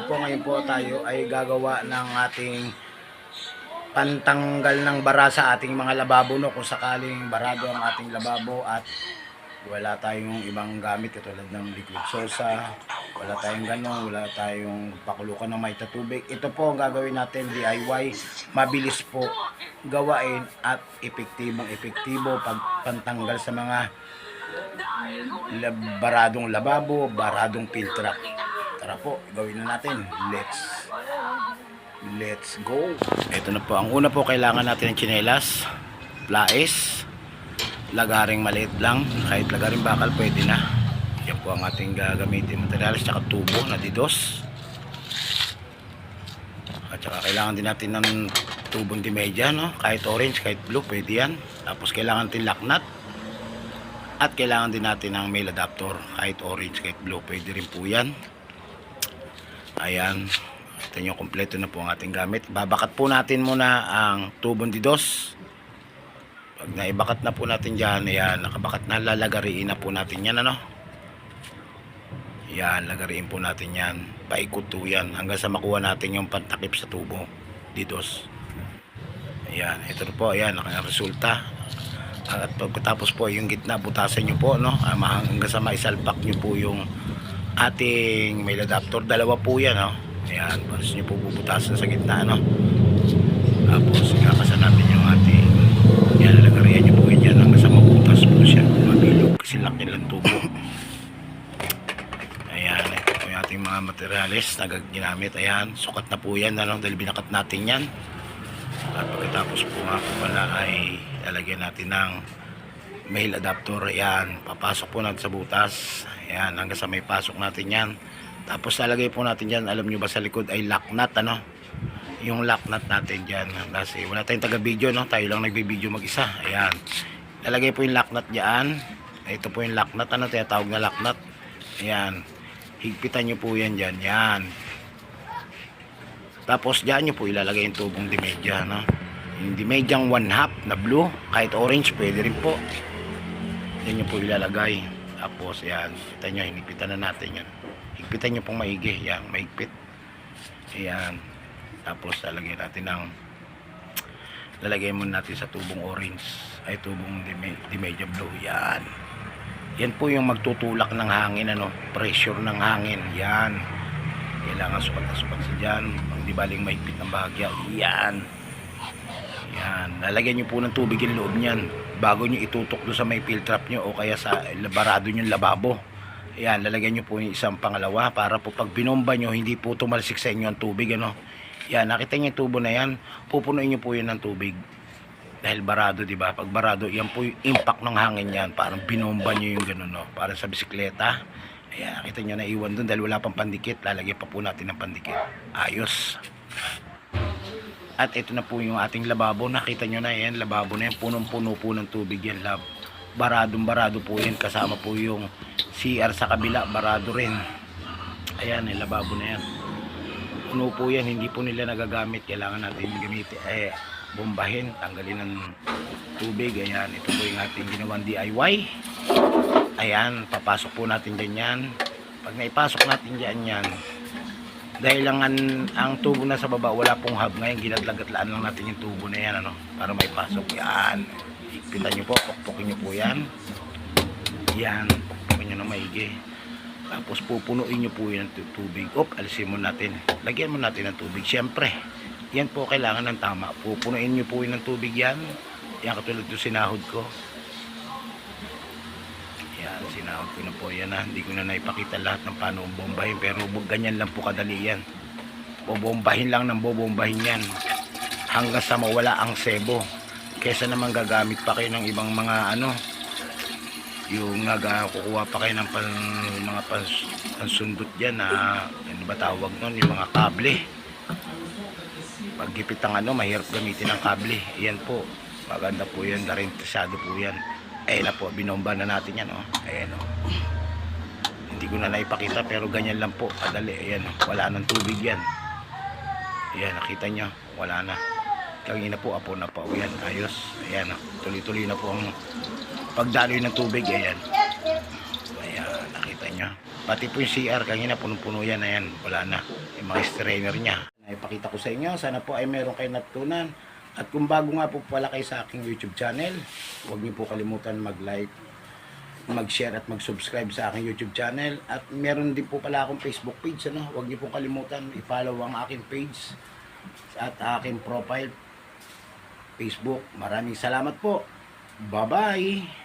ngayon po tayo ay gagawa ng ating pantanggal ng bara sa ating mga lababo no? Kung sakaling barado ang ating lababo at wala tayong ibang gamit katulad ng liquid sosa wala tayong ganon wala tayong pakulukan ng may tubig ito po ang gagawin natin DIY mabilis po gawain at epektibong epektibo pag pantanggal sa mga baradong lababo baradong filtra tara po gawin na natin let's Let's go. Ito na po. Ang una po kailangan natin ng tsinelas, plais, lagaring maliit lang. Kahit lagaring bakal pwede na. Yan po ang ating gagamitin materials. Tsaka tubo na didos. At saka kailangan din natin ng tubong di media. No? Kahit orange, kahit blue, pwede yan. Tapos kailangan natin laknat. At kailangan din natin ng male adapter. Kahit orange, kahit blue, pwede rin po yan. Ayan. Ito yung kompleto na po ang ating gamit. Babakat po natin muna ang tubong didos. Pag naibakat na po natin dyan, ayan, nakabakat na, lalagariin na po natin yan, ano? Yan, lagariin po natin yan. Paikot po yan, hanggang sa makuha natin yung pantakip sa tubo. Didos. Ayan, ito po, ayan, nakaresulta. At pagkatapos po, yung gitna, butasan nyo po, no? Ah, Hanggang sa maisalpak nyo po yung ating mail adapter. Dalawa po yan, no? Ayan, pares nyo po bubutasan sa gitna, no? Tapos, kakasan natin yung ating yan, lalagarian nyo po yun yan hanggang sa mabutas po siya. Mabilog kasi laki lang tubo. Ayan, ito yung ating mga materials na ginamit. Ayan, sukat na po yan, ano? Dahil binakat natin yan. At pagkatapos po nga po pala ay lalagyan natin ng mail adapter. Ayan, papasok po natin sa butas. Ayan, hanggang sa may pasok natin yan. Tapos lalagay po natin dyan, alam nyo ba sa likod ay lock nut, ano? Yung lock nut natin dyan. Kasi wala tayong taga-video, no? Tayo lang nagbi-video mag-isa. Ayan. Lalagay po yung lock nut dyan. Ito po yung lock nut, ano? Tinatawag na lock nut. Ayan. Higpitan nyo po yan dyan. Yan. Tapos dyan nyo po ilalagay yung tubong dimedya, no? Yung dimedyang one half na blue, kahit orange, pwede rin po. Yan nyo po ilalagay. Tapos, yan. Kita nyo, hinipitan na natin yan. Higpitan nyo pong maigi. Yan, maigpit. Ayan. Tapos, lalagyan natin ng lalagay muna natin sa tubong orange ay tubong dime, dimedya blue. Yan. Yan po yung magtutulak ng hangin, ano? Pressure ng hangin. Yan. Kailangan sukat na sukat sa dyan. Pag di baling maigpit ng bahagya. Yan. Yan. Lalagyan nyo po ng tubig yung loob niyan. Bago nyo itutok doon sa may fill trap nyo o kaya sa barado nyo lababo. Yan. Lalagyan nyo po yung isang pangalawa para po pag binomba nyo, hindi po tumalsik sa inyo ang tubig. Ano? Yan. Nakita nyo yung tubo na yan. Pupunuin nyo po yun ng tubig. Dahil barado, di ba? Pag barado, yan po yung impact ng hangin yan. Parang binomba nyo yung gano'n, no? Parang sa bisikleta. Ayan, nakita nyo na iwan doon dahil wala pang pandikit. Lalagyan pa po natin ng pandikit. Ayos. At ito na po yung ating lababo. Nakita nyo na yan, lababo na yan. Punong-puno po ng tubig yan, lab. Baradong barado po yan. Kasama po yung CR sa kabila. Barado rin. Ayan, yung lababo na yan. Puno po yan. Hindi po nila nagagamit. Kailangan natin gamitin. Eh, bombahin. Tanggalin ng tubig. Ayan, ito po yung ating ginawang DIY. Ayan, papasok po natin dyan yan. Pag naipasok natin dyan yan, dahil lang ang, ang tubo na sa baba, wala pong hub ngayon, ginaglagatlaan lang natin yung tubo na yan, ano, para may pasok. Yan. Higpitan nyo po, pukpukin nyo po yan. Yan, pukpukin nyo na maigi. Tapos pupunuin nyo po yan ng tu- tubig. Op, alisin mo natin. Lagyan mo natin ng tubig. Siyempre, yan po kailangan ng tama. Pupunuin nyo po yan ng tubig yan. Yan katulad yung sinahod ko. Yan, sinahod ko na po yan ha. Hindi ko na naipakita lahat ng paano bombahin. Pero ganyan lang po kadali yan. Bobombahin lang ng bobombahin yan. Hanggang sa mawala ang sebo. Kesa naman gagamit pa kayo ng ibang mga ano. Yung nga kukuha pa kayo ng pan, mga pans, pansundot dyan na ano ba tawag nun? Yung mga kable. Paggipit ang ano, mahirap gamitin ang kable. Yan po. Maganda po yan. Darentisado po yan. Ayan na po, binomba na natin yan, oh. Ayan, oh. Hindi ko na naipakita, pero ganyan lang po, kadali. Ayan, oh. wala nang tubig yan. Ayan, nakita nyo, wala na. Kanina po, apo na po. Ayan, ayos. Ayan, oh. tuloy-tuloy na po ang pagdaloy ng tubig. Ayan. Ayan, nakita nyo. Pati po yung CR, kanina punong-puno yan na yan. Wala na. Yung mga strainer niya. Naipakita ko sa inyo. Sana po ay meron kayo natutunan. At kung bago nga po pala kayo sa aking YouTube channel, huwag niyo po kalimutan mag-like, mag-share at mag-subscribe sa aking YouTube channel. At meron din po pala akong Facebook page. Ano? Huwag niyo po kalimutan i-follow ang aking page at aking profile Facebook. Maraming salamat po. Bye-bye!